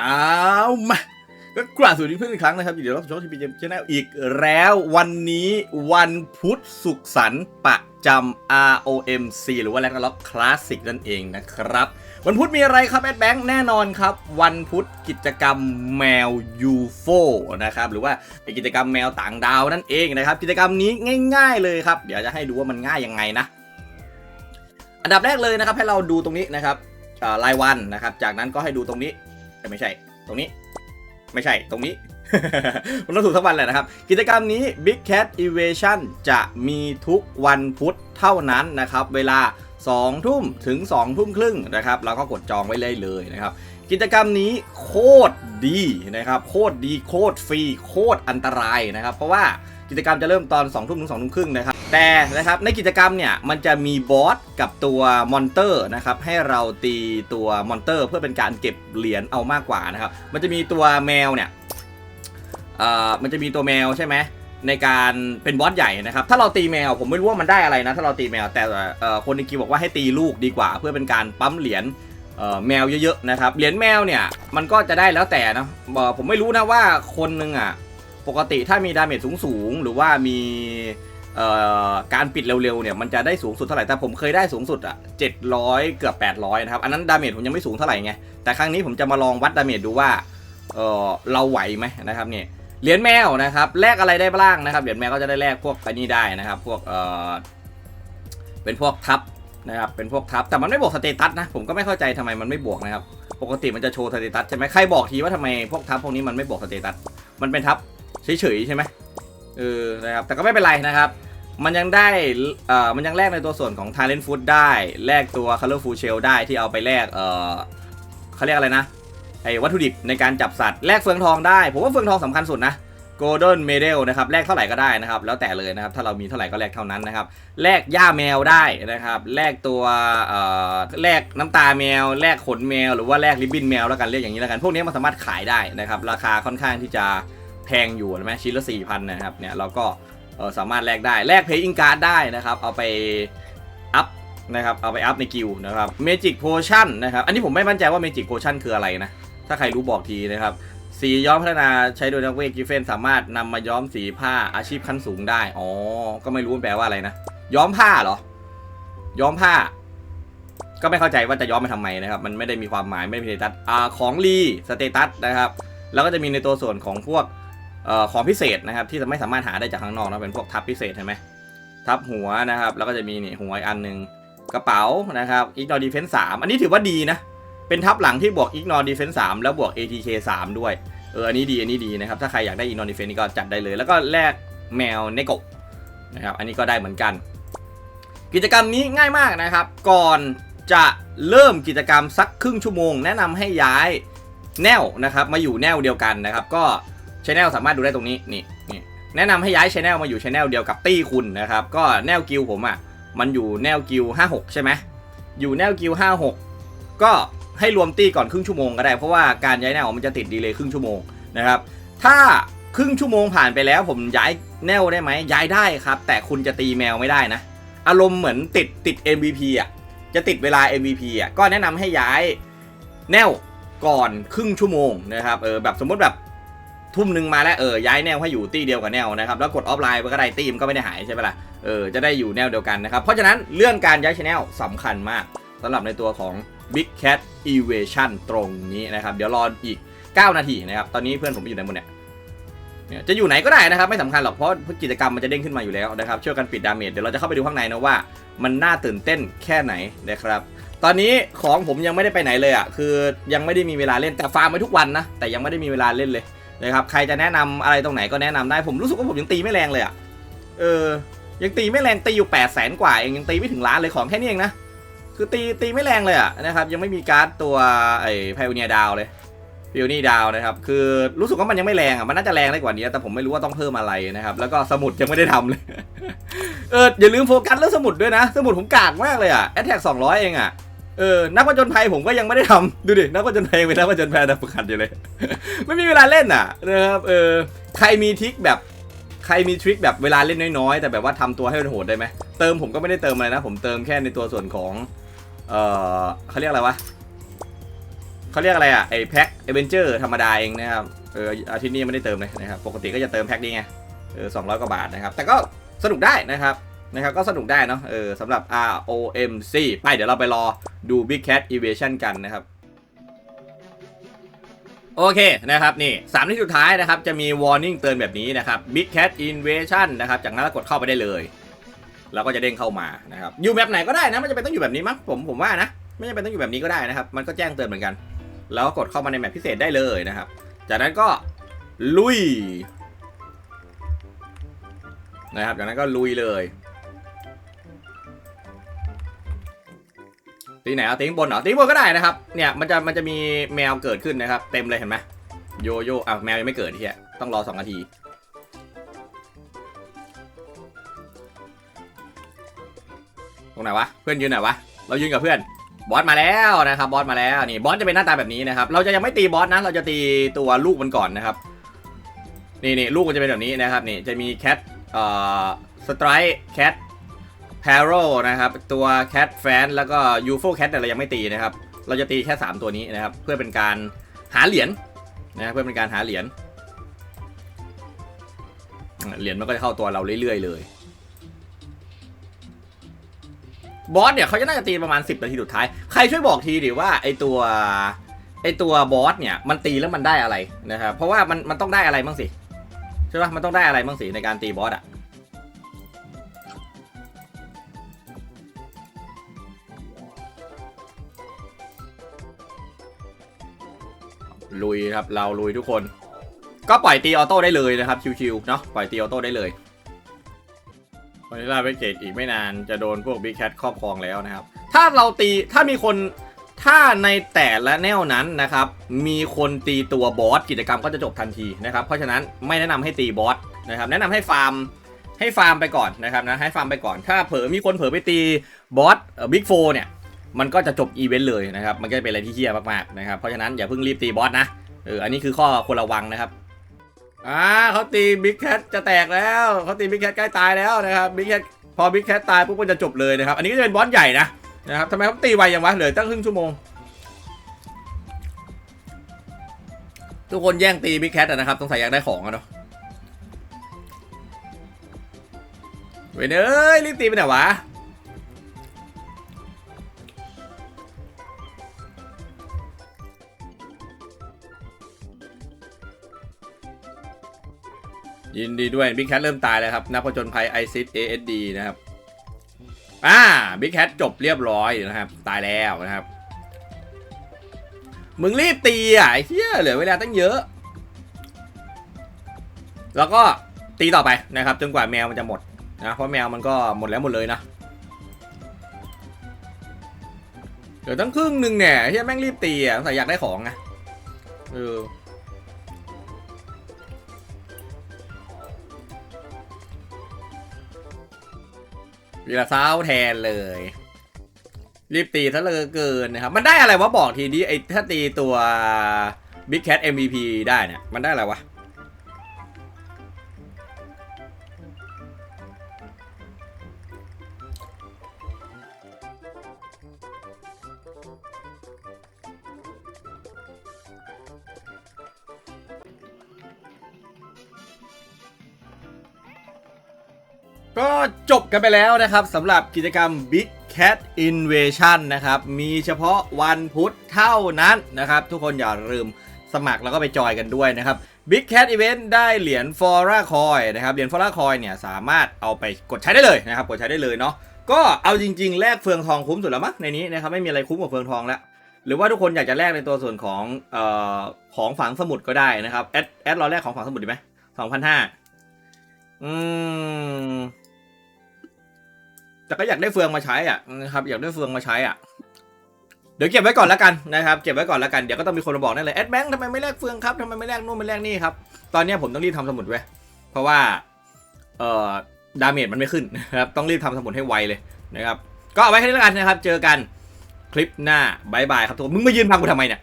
อ้าวมาก็กราบสวัสดีเพื่อนอีกครั้งนะครับเดี๋ยวเราชมทีพีเจมชแนลอีกแล้ววันนี้วันพุธสุขสันต์ประจำ ROMC หรือว่าแลกล็อกคลาสสิกนั่นเองนะครับ วันพุธมีอะไรครับแอดแบงค์แน่นอนครับ วันพุธกิจกรรมแมว UFO นะครับ หรือว่าเป็นกิจกรรมแมวต่างดาวนั่นเองนะครับ กิจกรรมนี้ง่าย ๆ เลยครับ เดี๋ยวจะให้ดูว่ามันง่ายยังไงนะ อันดับแรกเลยนะครับให้เราดูตรงนี้นะครับรายวันนะครับ จากนั้นก็ให้ดูตรงนี้ เอ้ยไม่ใช่ ตรงนี้ ไม่ใช่ ตรงนี้มันต้องถูกทั้งวันแหละนะครับ กิจกรรมนี้ Big Cat Evasion จะมีทุกวันพุธเท่านั้นนะครับ เวลา 2 ทุ่มถึง 2 ทุ่มครึ่งนะครับเราก็กดจองไว้เลยเลยนะครับ กิจกรรมนี้โคตรดีนะครับ โคตรดี โคตรฟรี โคตรอันตรายนะครับ เพราะว่ากิจกรรมจะเริ่มตอน 2 ทุ่มถึง 2 ทุ่มครึ่งนะครับ แต่นะครับในกิจกรรมเนี่ยมันจะมีบอสกับตัวมอนเตอร์นะครับให้เราตีตัวมอนเตอร์ เพื่อเป็นการเก็บเหรียญเอามากกว่านะครับมันจะมีตัวแมวเนี่ยเอ่อมันจะมีตัวแมวใช่ไหมในการเป็นบอสใหญ่นะครับถ้าเราตีแมวผมไม่รู้ว่ามันได้อะไรนะ ถ้าเราตีแมวแต่คนในกิวบอกว่าให้ตีลูกดีกว่า เพื่อเป็นการปั๊มเหรียญแมวเยอะๆนะครับเหรียญแมวเนี่ยมันก็จะได้แล้วแต่นะผมไม่รู้นะว่าคนหนึ่งอะปกติถ้ามีดาเมจสูงๆหรือว่ามี การปิดเร็วๆเนี่ยมันจะได้สูงสุดเท่าไหร่ แต่ผมเคยได้สูงสุดอะ700 เกือบ 800 นะครับ อันนั้นดาเมจผมยังไม่สูงเท่าไหร่ไง แต่ครั้งนี้ผมจะมาลองวัดดาเมจดูว่าเออเราไหวไหมนะครับเนี่ยเหรียญแมวนะครับแลกอะไรได้บ้างนะครับเหรียญแมวก็จะได้แลกพวกอ้นี่ได้นะครับ พวกเออเป็นพวกทับนะครับเป็นพวกทับแต่มันไม่บวกสเตตัสนะผมก็ไม่เข้าใจทำไมมันไม่บวกนะครับปกติมันจะโชว์สเตตัสใช่ไหมใครบอกทีว่าทำไมพวกทับพวกนี้มันไม่บวกสเตตัสมันเป็นทับเฉยๆใช่ไหมเออนะครับแต่ก็ไม่เป็นไรนะครับ มันยังได้เอ่อมันยังแลกในตัวส่วนของ Talent Food ได้ แลกตัว Colorful Shell ได้ที่เอาไปแลกเอ่อเขาเรียกอะไรนะ ไอ้วัตถุดิบในการจับสัตว์ แลกเฟืองทองได้ ผมว่าเฟืองทองสำคัญสุดนะ Golden Medal นะครับ แลกเท่าไหร่ก็ได้นะครับ แล้วแต่เลยนะครับ ถ้าเรามีเท่าไหร่ก็แลกเท่านั้นนะครับ แลกหญ้าแมวได้นะครับ แลกตัวเอ่อแลกน้ำตาแมว แลกขนแมว หรือว่าแลกริบบิ้นแมวแล้วกัน เรียกอย่างนี้แล้วกัน พวกนี้มันสามารถขายได้นะครับ ราคาค่อนข้างที่จะแพงอยู่ใช่ไหมชิ้นละ4 0 0 0นะครับ เนี่ยเราก็ สามารถแลกได้แลก Playing Card ได้นะครับ เอาไปอัพนะครับเอาไปอัพในกิลนะครับ Magic Potion นะครับอันนี้ผมไม่มั่นใจว่า Magic Potion คืออะไรนะ ถ้าใครรู้บอกทีนะครับสีย้อมพัฒนาใช้โดยนักเวทกิฟเฟนสามารถนำมาย้อมสีผ้าอาชีพขั้นสูงได้ อ๋อ ก็ไม่รู้มันแปลว่าอะไรนะ ย้อมผ้าเหรอ ย้อมผ้า ก็ไม่เข้าใจว่าจะย้อมไปทำไมนะครับ มันไม่ได้มีความหมายไม่มีสเตตัสอ่าของรีสเตตัสนะครับ แล้วก็จะมีในตัวส่วนของพวก ของพิเศษนะครับที่จะไม่สามารถหาได้จากข้างนอกนะเป็นพวกทับพิเศษใช่ไหมทับหัวนะครับ แล้วก็จะมีนี่หัวอีกอันหนึ่งกระเป๋านะครับอีกนอดีเฟนสามอันนี้ถือว่าดีนะเป็นทับหลังที่บวก Ignore Defense 3แล้วบวก ATK 3 ด้วยเอออันนี้ดีอันนี้ดีนะครับถ้าใครอยากได้ Ignore Defense นี่ก็จัดได้เลย แล้วก็แลกแมวเนโกะนะครับอันนี้ก็ได้เหมือนกัน กิจกรรมนี้ง่ายมากนะครับ ก่อนจะเริ่มกิจกรรมสักครึ่งชั่วโมง แนะนำให้ย้ายแนวนะครับมาอยู่แนวเดียวกันนะครับ ก็ ชแนลสามารถดูได้ตรงนี้นี่นี่แนะนำให้ย้ายชแนลมาอยู่ชแนลเดียวกับตี้คุณนะครับ ก็แนวกิลผมอะ่ะมันอยู่แนวกิล56ใช่ไหมอยู่แนวกิล56ก็ให้รวมตี้ก่อนครึ่งชั่วโมงก็ได้ เพราะว่าการย้ายแนวมันจะติดดีเลย์ครึ่งชั่วโมงนะครับ ถ้าครึ่งชั่วโมงผ่านไปแล้ว ผมย้ายแนวได้ไหมย้ายได้ครับ แต่คุณจะตีแมวไม่ได้นะ อารมณ์เหมือนติดติด MVP อะจะติดเวลา MVP อะก็แนะนำให้ย้ายแนวก่อนครึ่งชั่วโมงนะครับเออแบบสมมติแบบ ทุ่มหนึ่งมาแล้วเออย้ายแนวให้อยู่ตี้เดียวกับแนวนะครับแล้วกดออฟไลน์ไปก็ได้ตี้มันก็ไม่ได้หายใช่ไหมล่ะเออจะได้อยู่แนวเดียวกันนะครับเพราะฉะนั้นเรื่องการย้ายชแนลสำคัญมากสำหรับในตัวของ Big Cat Evasion ตรงนี้นะครับ เดี๋ยวรออีก 9 นาทีนะครับ ตอนนี้เพื่อนผมอยู่ไหนหมดเนี่ยเนี่ยจะอยู่ไหนก็ได้นะครับ ไม่สำคัญหรอกเพราะกิจกรรมมันจะเด้งขึ้นมาอยู่แล้วนะครับช่วยกันปิดดาเมจเดี๋ยวเราจะเข้าไปดูข้างในนะว่า มันน่าตื่นเต้นแค่ไหนนะครับ ตอนนี้ของผมยังไม่ได้ไปไหนเลยอะคือยังไม่ได้มีเวลาเล่นแต่ฟาร์มไปทุกวันนะแต่ยังไม่ได้มีเวลาเล่นเลย นะครับใครจะแนะนำอะไรตรงไหนก็แนะนำได้ผมรู้สึกว่าผมยังตีไม่แรงเลยอะเออยังตีไม่แรงตีอยู่8 0 0แสนกว่าเองยังตีไม่ถึงล้านเลยของแค่นี้เองนะคือตีตีไม่แรงเลยอะนะครับยังไม่มีการ์ดตัวไอ้ไพโอเนียดาวเลยพิโอนี่ดาวนะครับคือรู้สึกว่ามันยังไม่แรงอะมันน่าจะแรงได้กว่านี้แต่ผมไม่รู้ว่าต้องเพิ่มอะไรนะครับแล้วก็สมุดยังไม่ได้ทำเลยเอออย่าลืมโฟกัสเรื่องสมุดด้วยนะ สมุดผมกากมากเลยอะแอตแทกสองร้อยเองอะ เออ นักผจญภัยผมก็ยังไม่ได้ทำดูดิ นักผจญภัยเป็นนักผจญภัยดับประคันอยู่เลย ไม่มีเวลาเล่นอะนะครับ เออ ใครมีทริคแบบ ใครมีทริคแบบเวลาเล่นน้อยๆ แต่แบบว่าทำตัวให้โหดได้ไหม เติมผมก็ไม่ได้เติมอะไรนะ ผมเติมแค่ในตัวส่วนของ เออเขาเรียกอะไรวะเขาเรียกอะไรอะ ไอแพ็คเอเวนเจอร์ธรรมดาเองนะครับ เออ อาทิตย์นี้ไม่ได้เติมเลยนะครับ ปกติก็จะเติมแพ็คนี้ไง เออสองร้อยกว่าบาทนะครับ แต่ก็สนุกได้นะครับ นะครับก็สนุกได้เนาะเออสำหรับ ROMC ไปเดี๋ยวเราไปรอดู Big Cat Evasion กันนะครับ โอเคนะครับนี่สามที่สุดท้ายนะครับ จะมี warning เตือนแบบนี้นะครับ Big Cat Invasion นะครับ จากนั้นกดเข้าไปได้เลย แล้วก็จะเด้งเข้ามานะครับอยู่แบบไหนก็ได้นะไม่จำเป็นต้องอยู่แบบนี้มั้งผมผมว่านะ ไม่จำเป็นต้องอยู่แบบนี้ก็ได้นะครับ มันก็แจ้งเตือนเหมือนกัน แล้วก็กดเข้ามาในแมปพิเศษได้เลยนะครับ จากนั้นก็ลุยนะครับจากนั้นก็ลุยเลย ตีไหนเอาตีข้างบนเหรอตีบนก็ได้นะครับเนี่ยมันจะมันจะมีแมวเกิดขึ้นนะครับ เต็มเลยเห็นไหมโยโย่อะแมวยังไม่เกิดที่อะต้องรอสองนาทีตรงไหนวะเพื่อนยืนไหนวะเรายืนกับเพื่อนบอสมาแล้วนะครับบอสมาแล้วนี่บอสจะเป็นหน้าตาแบบนี้นะครับเราจะยังไม่ตีบอสนะเราจะตีตัวลูกมันก่อนนะครับนี่นี่ลูกมันจะเป็นแบบนี้นะครับนี่จะมีแคทเอ่อสไตร์แคท แพโรนะครับ ตัวแคทแฟนแล้วก็ยูโฟแคทแต่เรายังไม่ตีนะครับ เราจะตีแค่ 3 ตัวนี้นะครับ เพื่อเป็นการหาเหรียญนะเพื่อเป็นการหาเหรียญเหรียญมันก็จะเข้าตัวเราเรื่อยๆเลยบอสเนี่ยเขาจะน่าจะตีประมาณ 10นาทีสุดท้าย ใครช่วยบอกทีดิว่าไอตัวไอตัวบอสเนี่ยมันตีแล้วมันได้อะไรนะครับเพราะว่ามันมันต้องได้อะไรบ้างสิใช่ปะมันต้องได้อะไรบ้างสิในการตีบอสอะ ลุยครับเราลุยทุกคน ก็ปล่อยตีออโต้ได้เลยนะครับชิวๆเนาะปล่อยตีออโต้ได้เลยวันนี้ลาไปเกตอีกไม่นานจะโดนพวกบิ๊กแคทครอบครองแล้วนะครับ ถ้าเราตีถ้ามีคนถ้าในแต่ละแนวนั้นนะครับ มีคนตีตัวบอสกิจกรรมก็จะจบทันทีนะครับ เพราะฉะนั้นไม่แนะนำให้ตีบอสนะครับ แนะนำให้ฟาร์มให้ฟาร์มไปก่อนนะครับนะให้ฟาร์มไปก่อน ถ้าเผลอมีคนเผลอไปตีบอสบิ๊กโฟเนี่ย มันก็จะจบอีเวนต์เลยนะครับ มันก็จะเป็นอะไรที่เฮี้ยมากๆนะครับ เพราะฉะนั้นอย่าเพิ่งรีบตีบอสนะ เออ อันนี้คือข้อควรระวังนะครับ อ่าเขาตีบิ๊กแคทจะแตกแล้วเขาตีบิ๊กแคทใกล้ตายแล้วนะครับ บิ๊กแคทพอบิ๊กแคทตายปุ๊บก็จะจบเลยนะครับ อันนี้ก็จะเป็นบอสใหญ่นะนะครับทำไมเขาตีไวอย่างวะ เหลือตั้งครึ่งชั่วโมง ทุกคนแย่งตีบิ๊กแคทนะครับสงสัยอยากได้ของอะเนาะเว้ยเอ้ยรีบตีไปไหนวะ ยินดีด้วยบิ๊กแคทเริ่มตายแล้วครับนักผจญภัยไอซิสเอสดีนะครับอ่าบิ๊กแคทจบเรียบร้อยนะครับ ตายแล้วนะครับ มึงรีบตีอะไอ้เหี้ยเหลือเวลาตั้งเยอะ แล้วก็ตีต่อไปนะครับ จนกว่าแมวมันจะหมดนะเพราะแมวมันก็หมดแล้วหมดเลยนะเดี๋ยวตั้งครึ่งหนึ่งเนี่ยเฮียแม่งรีบตีอะสงสัยอยากได้ของไงเออ วีละเศร้าแทนเลย รีบตีซะเลยเกินนะครับ มันได้อะไรวะบอกทีนี้ไอ้ถ้าตีตัว Big Cat MVP ได้เนี่ย มันได้อะไรวะ ก็จบกันไปแล้วนะครับสำหรับกิจกรรม Big Cat Invasion นะครับ มีเฉพาะวันพุธเท่านั้นนะครับ ทุกคนอย่าลืมสมัครแล้วก็ไปจอยกันด้วยนะครับ Big Cat Event ได้เหรียญ Fora Coin นะครับ เหรียญ Fora Coin เนี่ยสามารถเอาไปกดใช้ได้เลยนะครับ กดใช้ได้เลยเนาะ ก็เอาจริง ๆ แลกเฟืองทองคุ้มสุดแล้วมั้งในนี้นะครับไม่มีอะไรคุ้มกว่าเฟืองทองแล้ว หรือว่าทุกคนอยากจะแลกในตัวส่วนของเอ่อของฝังสมุดก็ได้นะครับ แอดแอดราแลกของฝังสมุดดีไหมสองพันห้าอืม แต่ก็อยากได้เฟืองมาใช้อะนะครับอยากได้เฟืองมาใช้อะเดี๋ยวเก็บไว้ก่อนแล้วกันนะครับเก็บไว้ก่อนแล้วกันเดี๋ยวก็ต้องมีคนมาบอกแนั่นเลยแอดแบงค์ทำไมไม่แลกเฟืองครับทำไมไม่แลกนู่นไม่แลกนี่ครับตอนนี้ผมต้องรีบทำสมุดไว้เพราะว่าเอ่อดาเมจมันไม่ขึ้นนะครับต้องรีบทำสมุดให้ไวเลยนะครับก็เอาไว้แค่นี้แล้วกันนะครับ เจอกันคลิปหน้าบายบายครับทุกคนมึงมายืนพังกูทำไมเนี่ย